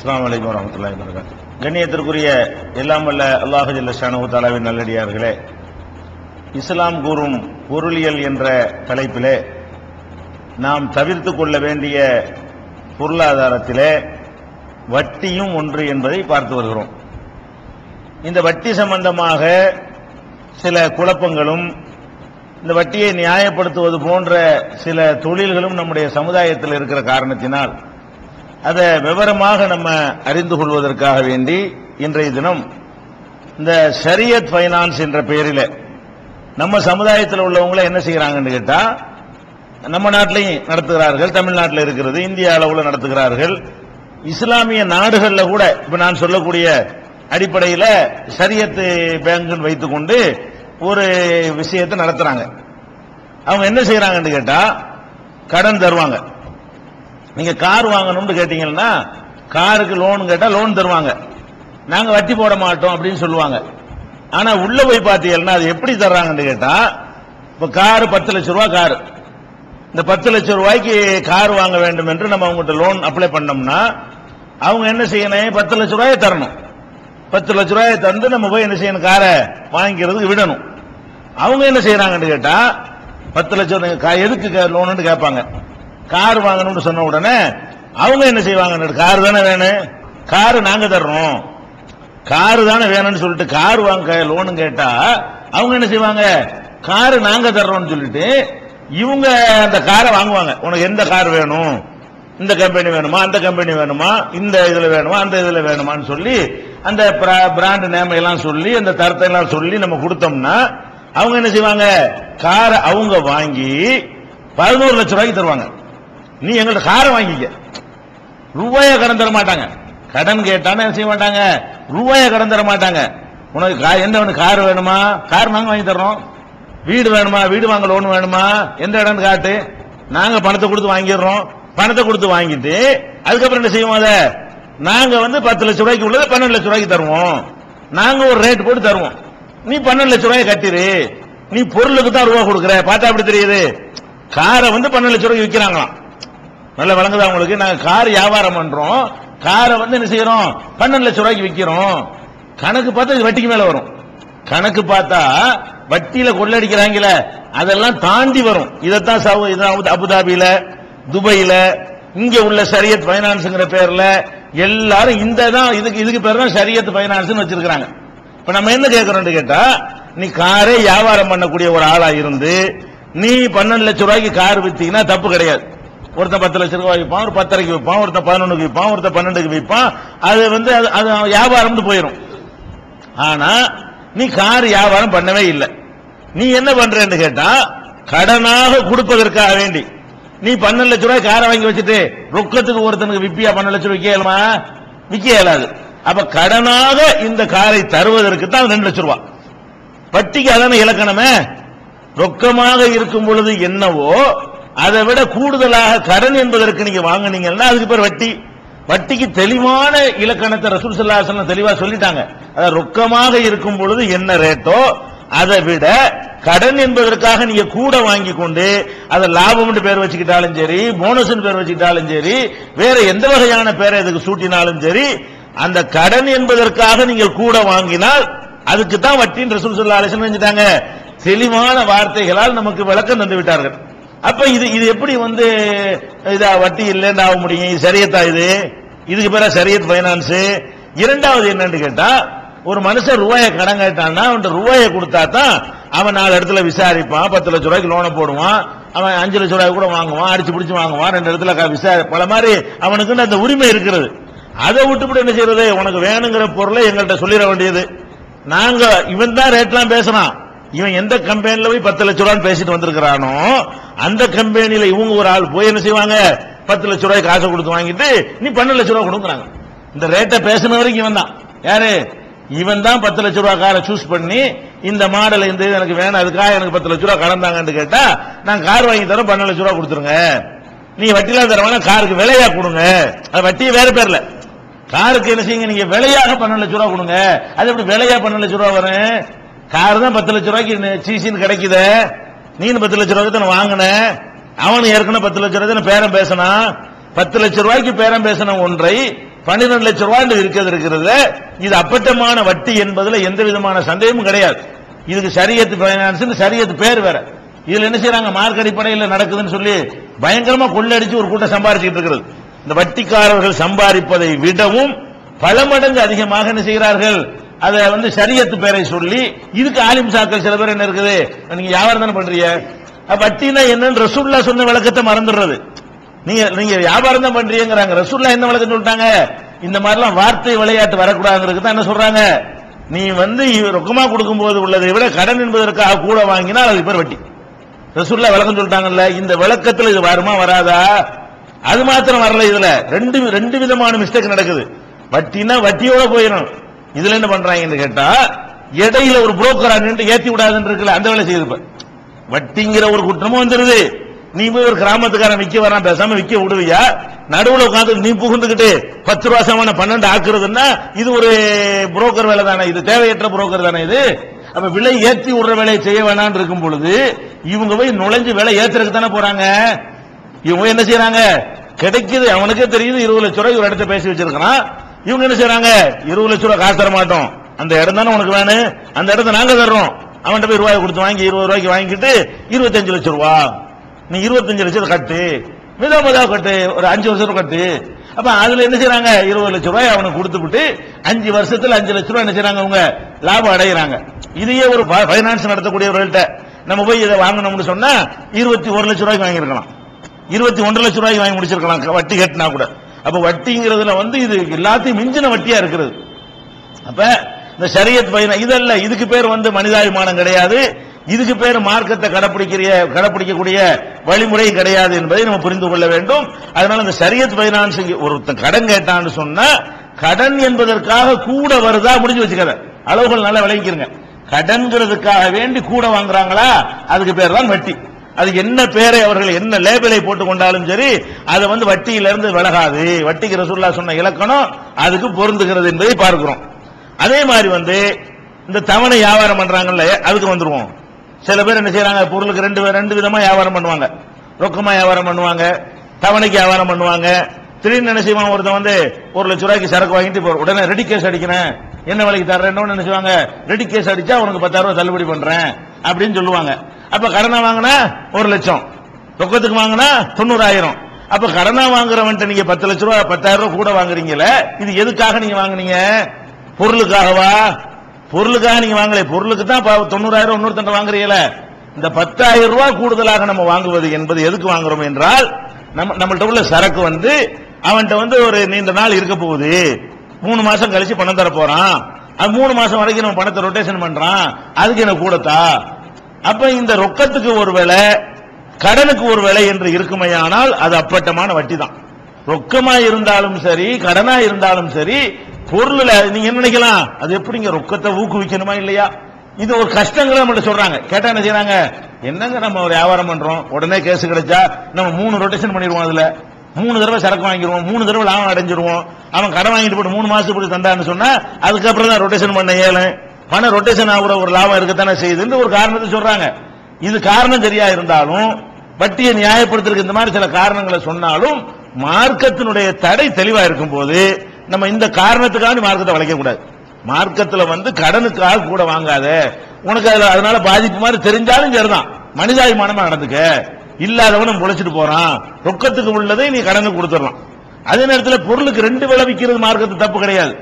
அஸ்லாம் வலைக்கம் வரமத்துல்லாஹி வரகாத்து கண்ணியத்திற்குரிய எல்லாம் வல்ல அல்லாஹு ஜல்ல ஷானஹு நல்லடியார்களே இஸ்லாம் கூறும் பொருளியல் என்ற தலைப்பிலே நாம் தவிர்த்து கொள்ள வேண்டிய பொருளாதாரத்திலே வட்டியும் ஒன்று என்பதை பார்த்து வருகிறோம். இந்த வட்டி சம்பந்தமாக சில குழப்பங்களும் இந்த வட்டியை நியாயப்படுத்துவது போன்ற சில தொழில்களும் நம்முடைய சமுதாயத்தில் இருக்கிற காரணத்தினால் அதை விவரமாக நம்ம அறிந்து கொள்வதற்காக வேண்டி இன்றைய தினம் இந்த ஷரியத் ஃபைனான்ஸ் என்ற பெயரில் நம்ம சமுதாயத்தில் உள்ளவங்களை என்ன செய்கிறாங்கன்னு கேட்டால் நம்ம நாட்டிலையும் நடத்துகிறார்கள் தமிழ்நாட்டில் இருக்கிறது இந்திய அளவில் நடத்துகிறார்கள். இஸ்லாமிய நாடுகளில் கூட இப்போ நான் சொல்லக்கூடிய அடிப்படையில் சரியத்து பேங்க் வைத்துக்கொண்டு ஒரு விஷயத்தை நடத்துறாங்க. அவங்க என்ன செய்யறாங்கன்னு கேட்டால் கடன் தருவாங்க. நீங்க கார் வாங்கணும்னு கேட்டீங்கன்னா காருக்கு லோன் கேட்டா லோன் தருவாங்க. நாங்க வட்டி போட மாட்டோம் அப்படின்னு சொல்லுவாங்க. ஆனா உள்ள போய் பார்த்தீங்கன்னா அது எப்படி தர்றாங்கன்னு கேட்டா இப்ப கார் பத்து லட்சம் ரூபாய் கார். இந்த பத்து லட்சம் ரூபாய்க்கு கார் வாங்க வேண்டும் என்று நம்ம அவங்ககிட்ட லோன் அப்ளை பண்ணோம்னா அவங்க என்ன செய்யணும்? பத்து லட்சம் ரூபாயை தரணும். பத்து லட்ச ரூபாயை தந்து நம்ம போய் என்ன செய்யணும்? காரை வாங்கிக்கிறதுக்கு விடணும். அவங்க என்ன செய்யறாங்கன்னு கேட்டா பத்து லட்சம் கா- எதுக்கு லோன் கேட்பாங்க. கார் வாங்கணும்னு சொன்ன உடனே அவங்க என்ன செய்வாங்க கார் தானே வேணும். கார் நாங்க தர்றோம். கார் தானே வேணும்னு சொல்லிட்டு கார் வாங்க லோனு கேட்டா அவங்க என்ன செய்வாங்க? கார் நாங்க தர்றோம்னு சொல்லிட்டு இவங்க அந்த காரை வாங்குவாங்க. உனக்கு எந்த கார் வேணும்? இந்த கம்பெனி வேணுமா? அந்த கம்பெனி வேணுமா? இந்த இதுல வேணுமா? அந்த இதுல வேணுமான்னு சொல்லி அந்த பிராண்ட் நேம் எல்லாம் சொல்லி அந்த தரத்தை எல்லாம் சொல்லி நம்ம கொடுத்தோம்னா அவங்க என்ன செய்வாங்க? காரை அவங்க வாங்கி பதினோரு லட்சம் ரூபாய்க்கு தருவாங்க. நீ எங்கள்ட்ட காரை வாங்கிக்க. ரூபாய கடன் தர மாட்டாங்க. கடன் கேட்டானே செய்ய மாட்டாங்க? ரூபாய கடன் தர மாட்டாங்க. உனக்கு கா- என்ன வேணும் கார் வேணுமா? கார் நாங்கள் வாங்கி தர்றோம். வீடு வேணுமா? வீடு வாங்க லோன் வேணுமா? எந்த இடம் காட்டு. நாங்கள் பணத்தை கொடுத்து வாங்கிடுறோம். பணத்தை கொடுத்து வாங்கிட்டு அதுக்கப்புறம் என்ன செய்வோம் அதை? நாங்கள் வந்து பத்து லட்ச ரூபாய்க்கு உள்ளது பன்னெண்டு லட்சம் ரூபாய்க்கு தருவோம். நாங்கள் ஒரு ரேட் போட்டு தருவோம். நீ பன்னெண்டு லட்சம் ரூபாய் கட்டிடு நீ பொருளுக்கு தான் ரூபா கொடுக்குற. பார்த்தா அப்படி தெரியுது? காரை வந்து பன்னெண்டு லட்ச ரூபாய்க்கு விற்கிறாங்களாம் நல்ல வழங்குதா உங்களுக்கு? நாங்க கார் வியாபாரம் பண்றோம். காரை வந்து என்ன செய்யறோம்? பன்னெண்டு லட்சம் ரூபாய்க்கு விற்கிறோம் கணக்கு பார்த்தா இது வட்டிக்கு மேல வரும். கணக்கு பார்த்தா வட்டியில கொள்ளடிக்கிறாங்கல அதெல்லாம் தாண்டி வரும். இதைத்தான் சவு இதான் அபுதாபியில துபையில இங்க உள்ள சரியத் பைனான்ஸ்ங்கிற பேர்ல எல்லாரும் இந்த தான் இதுக்கு இதுக்கு பேர் தான் சரியத் பைனான்ஸ் வச்சிருக்காங்க இப்ப நம்ம என்ன கேட்கறோம்னு கேட்டா நீ காரே வியாபாரம் பண்ணக்கூடிய ஒரு ஆளா இருந்து நீ பன்னெண்டு லட்சம் ரூபாய்க்கு கார் வித்தீங்கன்னா தப்பு கிடையாது. ஒருத்தன் பத்து லட்சம் ரூபாய் விற்பான் ஒரு பத்தரைக்கு விற்பான் ஒருத்தன் பதினொன்னுக்கு விற்பான் ஒருத்தன் பன்னெண்டுக்கு விற்பான் அது வந்து அது அது வியாபாரம்னு போயிடும் ஆனா நீ கார் வியாபாரம் பண்ணவே இல்லை. நீ என்ன பண்றேன்னு கேட்டா கடனாக கொடுப்பதற்காக வேண்டி. நீ பன்னெண்டு லட்ச ரூபாய் காரை வாங்கி வச்சுட்டு ரொக்கத்துக்கு ஒருத்தனுக்கு விப்பியா பன்னெண்டு லட்சம் விற்க இயலுமா? விற்க இயலாது. அப்ப கடனாக இந்த காரை தருவதற்கு தான் ரெண்டு லட்சம் ரூபாய் வட்டிக்கு அதான இலக்கணமே? ரொக்கமாக இருக்கும் பொழுது என்னவோ அதை விட கூடுதலாக கடன் என்பதற்கு நீங்க வாங்குனீங்கன்னா அதுக்கு பேர் வட்டி. வட்டிக்கு தெளிவான இலக்கணத்தை ரசூல் ஸல்லல்லாஹு தெளிவா சொல்லிட்டாங்க. அதாவது ரொக்கமாக இருக்கும் பொழுது என்ன ரேட்டோ அதை விட கடன் என்பதற்காக நீங்க கூட வாங்கி கொண்டு அதை லாபம்னு பேர் வச்சுக்கிட்டாலும் சரி போனஸ்னு பேர் வச்சுக்கிட்டாலும் சரி வேற எந்த வகையான பேரை இதுக்கு சூட்டினாலும் சரி அந்த கடன் என்பதற்காக நீங்கள் கூட வாங்கினால் அதுக்கு தான் வட்டின்னு ரசூல் ஸல்லல்லாஹு அலைஹி செஞ்சுட்டாங்க. தெளிவான வார்த்தைகளால் நமக்கு விளக்கம் தந்து விட்டார்கள் அப்ப இது இது எப்படி வந்து இதா வட்டி இல்லைன்னு ஆக முடியும்? இது சரியத்தா இது? இதுக்கு பேர சரியத் பைனான்ஸ் இரண்டாவது என்னன்னு கேட்டா ஒரு மனுஷன் ரூபாயை கடன் கேட்டான்னா அவன் ரூபாயை கொடுத்தா தான் அவன் நாலு இடத்துல விசாரிப்பான். பத்து லட்ச ரூபாய்க்கு லோனை போடுவான். அவன் அஞ்சு லட்ச ரூபாய் கூட வாங்குவான். அடிச்சு பிடிச்சு வாங்குவான். ரெண்டு இடத்துல விசாரி பல மாதிரி அவனுக்குன்னு அந்த உரிமை இருக்கிறது. அதை விட்டுவிட்டு என்ன செய்யறது? உனக்கு வேணுங்கிற பொருளை எங்கள்கிட்ட சொல்லிட வேண்டியது. நாங்க இவன் தான் ரேட்லாம் பேசுறான். இவன் எந்த கம்பெனில போய் பத்து லட்ச ரூபான்னு பேசிட்டு வந்திருக்கிறானோ அந்த கம்பெனியில் இவங்க ஒரு ஆள் போய் என்ன செய்வாங்க? பத்து லட்ச ரூபாய் காசை கொடுத்து வாங்கிட்டு நீ பன்னெண்டு லட்ச ரூபாய் கொடுக்குறாங்க இந்த ரேட்டை பேசின வரைக்கும் இவன் தான். யாரு? இவன் தான் பத்து லட்ச ரூபா காரை சூஸ் பண்ணி இந்த மாடல் இந்த இது எனக்கு வேணும் அதுக்காக எனக்கு பத்து லட்ச ரூபா கடந்தாங்கன்னு கேட்டா நான் கார் வாங்கி தரேன் பன்னெண்டு லட்ச ரூபா கொடுத்துருங்க. நீ வட்டியில தரவானா காருக்கு விலையா கொடுங்க. அது வட்டியை வேற பேர்ல. காருக்கு என்ன செய்யுங்க? நீங்க விலையாக பன்னெண்டு லட்ச ரூபா கொடுங்க. அது எப்படி விலையா பன்னெண்டு லட்ச ரூபா வரும்? கார் தான் பத்து லட்ச ரூபாய்க்கு சீசின்னு கிடைக்குதே? நீனு பத்து லட்ச ரூபாய்க்கு தானே வாங்கின? அவனு ஏற்கனவே பத்து லட்ச ரூபாய் பேரம் பேசினா? பத்து லட்ச ரூபாய்க்கு பேரம் பேசின ஒன்றை பன்னிரெண்டு லட்ச ரூபாய் இருக்கிறது இருக்கிறது. இது அப்பட்டமான வட்டி என்பதுல எந்த விதமான சந்தேகமும் கிடையாது. இதுக்கு சரியத்து பைனான்ஸ் சரியத்து பேர் வேற. இதுல என்ன செய்யறாங்க மார்க் அடிப்படையில் நடக்குதுன்னு சொல்லி பயங்கரமா கொள்ளடிச்சு ஒரு கூட்டம் சம்பாரிச்சுட்டு இருக்கிறது. இந்த வட்டிக்காரர்கள் சம்பாதிப்பதை விடவும் பல மடங்கு அதிகமாக என்ன செய்கிறார்கள்? அதை வந்து சரியத்து பேரை சொல்லி இதுக்கு ஆலிம் சாக்கள் சில பேர் என்ன இருக்குது? நீங்க வியாபாரம் தானே பண்றீங்க? வட்டினா என்னன்னு ரசூல்லா சொன்ன விளக்கத்தை மறந்துடுறது. நீங்க நீங்க வியாபாரம் தான் பண்றீங்கிறாங்க. ரசூல்லா என்ன விளக்கம் சொல்லிட்டாங்க? இந்த மாதிரிலாம் வார்த்தை விளையாட்டு வரக்கூடாதுங்கிறது தான் என்ன சொல்றாங்க? நீ வந்து இவ- ரொக்கமா கொடுக்கும்போது உள்ளதை விட கடன் என்பதற்காக கூட வாங்கினால் அது பேர் வட்டி. ரசூல்லா விளக்கம் சொல்லிட்டாங்கல்ல இந்த விளக்கத்துல இது வருமா வராதா? அது மாத்திரம் வரல இதுல. ரெண்டு ரெண்டு விதமான மிஸ்டேக் நடக்குது. வட்டினா வட்டியோட போயிடும் இதுல என்ன பண்றாங்கன்னு கேட்டா இடையில ஒரு புரோக்கர் நின்று ஏத்தி விடாதுன்னு இருக்குல்ல அந்த வேலை செய்திருப்ப வட்டிங்கிற ஒரு குற்றமும் வந்துருது. நீ போய் ஒரு கிராமத்துக்காரன் விக்க வரான் பேசாம விக்க விடுவியா? நடுவுல உட்காந்து நீ புகுந்துகிட்டு பத்து ரூபா சமான பன்னெண்டு ஆக்குறதுன்னா இது ஒரு புரோக்கர் வேலை தானே இது தேவையற்ற புரோக்கர் தானே இது. அப்ப விலை ஏத்தி விடுற வேலையை செய்ய வேணாம்னு இருக்கும் பொழுது இவங்க போய் நுழைஞ்சு விலை ஏத்துறதுக்கு தானே போறாங்க? இவங்க என்ன செய்யறாங்க? கிடைக்குது அவனுக்கே தெரியுது இருபது லட்ச ரூபாய் ஒரு இடத்த பேசி வச்சிருக்கான் இவங்க என்ன செய்யறாங்க இருபது லட்ச ரூபாய் காசு தர மாட்டோம். அந்த இடம் தானே உனக்கு வேணும் அந்த இடத்த நாங்க தர்றோம். அவன்கிட்ட போய் ரூபாய் கொடுத்து வாங்கி இருபது ரூபாய்க்கு வாங்கிட்டு இருபத்தஞ்சு லட்சம் ரூபா. நீ இருபத்தஞ்சு லட்சம் கட்டு. மிதா மிதா கட்டு. ஒரு அஞ்சு வருஷம் கட்டு. அப்ப அதுல என்ன செய்யறாங்க இருபது லட்சம் ரூபாய் அவனுக்கு கொடுத்துவிட்டு அஞ்சு வருஷத்துல அஞ்சு லட்சம் ரூபாய் என்ன செய்யறாங்க அவங்க லாபம் அடைகிறாங்க இதையே ஒரு பைனான்ஸ் நடத்தக்கூடியவர்கள்ட்ட நம்ம போய் இதை வாங்கணும்னு சொன்னா இருபத்தி ஒரு லட்சம் ரூபாய்க்கு வாங்கியிருக்கலாம். இருபத்தி ஒன்றரை லட்சம் ரூபாய்க்கு வாங்கி முடிச்சிருக்கலாம். வட்டி கட்டினா கூட. அப்ப வட்டிங்கிறதுல வந்து இது எல்லாத்தையும் மிஞ்சின வட்டியா இருக்கிறது. அப்ப இந்த ஷரியத் பயணம் இதல்ல இதுக்கு பேர் வந்து மனிதாபிமானம் கிடையாது. இதுக்கு பேர் மார்க்கத்தை கடைப்பிடிக்கிற கடைப்பிடிக்கக்கூடிய வழிமுறை கிடையாது என்பதை நம்ம புரிந்து கொள்ள வேண்டும். அதனால இந்த சரியத் பைனான்ஸ் ஒருத்தன் கடன் கேட்டான்னு சொன்னா கடன் என்பதற்காக கூட வருதா முடிஞ்சு வச்சுக்கிற அளவுகள் நல்லா விளங்கிக்கிறங்க கடன்கிறதுக்காக வேண்டி கூட வாங்குறாங்களா? அதுக்கு பேர் தான் வட்டி. அது என்ன பேரை அவர்கள் என்ன லேபிளை போட்டு கொண்டாலும் சரி அது வந்து வட்டியிலிருந்து விலகாது. வட்டிக்கு ரசூல்லா சொன்ன இலக்கணம் அதுக்கு பொருந்துகிறது என்பதை பார்க்கிறோம். அதே மாதிரி வந்து இந்த தவணை வியாபாரம் பண்றாங்கல்ல அதுக்கு வந்துருவோம். சில பேர் என்ன செய்யறாங்க பொருளுக்கு ரெண்டு ரெண்டு விதமா வியாபாரம் பண்ணுவாங்க. ரொக்கமா வியாபாரம் பண்ணுவாங்க தவணைக்கு வியாபாரம் பண்ணுவாங்க. திடீர்னு என்ன செய்வான் ஒருத்தன் வந்து ஒரு லட்ச ரூபாய்க்கு சரக்கு வாங்கிட்டு உடனே ரெடி கேஸ் அடிக்கிறேன். என்ன விலைக்கு தர்றேன்னு என்ன செய்வாங்க ரெடி கேஸ் அடிச்சா உனக்கு பத்தாயிரம் ரூபாய் தள்ளுபடி பண்றேன். அப்படின்னு சொல்லுவாங்க. அப்ப கடனை வாங்கினா ஒரு லட்சம். ரொக்கத்துக்கு வாங்கினா தொண்ணூறாயிரம். அப்ப கடனா வாங்குறவன்ட்ட நீங்க பத்து லட்ச ரூபாய் பத்தாயிரம் ரூபாய் கூட வாங்குறீங்கல்ல இது எதுக்காக நீங்க வாங்குனீங்க? பொருளுக்காகவா? பொருளுக்காக நீங்க வாங்கல. பொருளுக்கு தான் தொண்ணூறாயிரம் இன்னொருத்தன் வாங்குறீங்கள. இந்த பத்தாயிரம் ரூபாய் கூடுதலாக நம்ம வாங்குவது என்பது எதுக்கு வாங்குறோம் என்றால் நம்ம நம்மள்ட்ட உள்ள சரக்கு வந்து அவன்கிட்ட வந்து ஒரு நீண்ட நாள் இருக்க போகுது. மூணு மாசம் கழிச்சு பணம் தர போறான். அது மூணு மாசம் வரைக்கும் நம்ம பணத்தை ரொட்டேஷன் பண்றான். அதுக்கு என்ன கூடத்தா? அப்ப இந்த ரொக்கத்துக்கு ஒரு வேலை கடனுக்கு ஒரு விலை என்று இருக்குமையானால் அது அப்பட்டமான வட்டி தான். ரொக்கமா இருந்தாலும் சரி கடனா இருந்தாலும் சரி பொருள்ல நீங்க என்ன நினைக்கலாம்? அது எப்படிங்க ரொக்கத்தை ஊக்குவிக்கணுமா இல்லையா? இது ஒரு கஷ்டங்களை நம்மகிட்ட சொல்றாங்க. கேட்டா என்ன செய்யறாங்க என்னங்க நம்ம ஒரு வியாபாரம் பண்றோம்? உடனே கேஸ் கிடைச்சா நம்ம மூணு ரொட்டேஷன் பண்ணிடுவோம் அதுல. மூணு தடவை சரக்கு வாங்கிடுவோம் மூணு தடவை லாபம் அடைஞ்சிருவோம். அவன் கடன் வாங்கிட்டு போட்டு மூணு மாசத்துக்கு போட்டு தந்தான்னு சொன்னா அதுக்கப்புறம் தான் ரொட்டேஷன் பண்ண ஏழு. பணம் ரொட்டேஷன் ஆகுற ஒரு லாபம் இருக்கத்தானே செய்யுதுன்னு ஒரு காரணத்தை சொல்றாங்க. இது காரணம் சரியா இருந்தாலும் வட்டியை நியாயப்படுத்துறதுக்கு இந்த மாதிரி சில காரணங்களை சொன்னாலும் மார்க்கத்தினுடைய தடை தெளிவா இருக்கும் போது நம்ம இந்த காரணத்துக்காக மார்க்கத்தை வளைக்க கூடாது மார்க்கத்துல வந்து கடனுக்காக கூட வாங்காத உனக்கு அதனால பாதிப்பு மாதிரி தெரிஞ்சாலும் சரிதான். மனிதாபிமானமா நடந்துக்க. இல்லாதவனும் பொழைச்சிட்டு போறான். ரொக்கத்துக்கு உள்ளதை நீ கடனுக்கு கொடுத்துடலாம். அதே நேரத்தில் பொருளுக்கு ரெண்டு விலை விற்கிறது மார்க்கத்து தப்பு கிடையாது.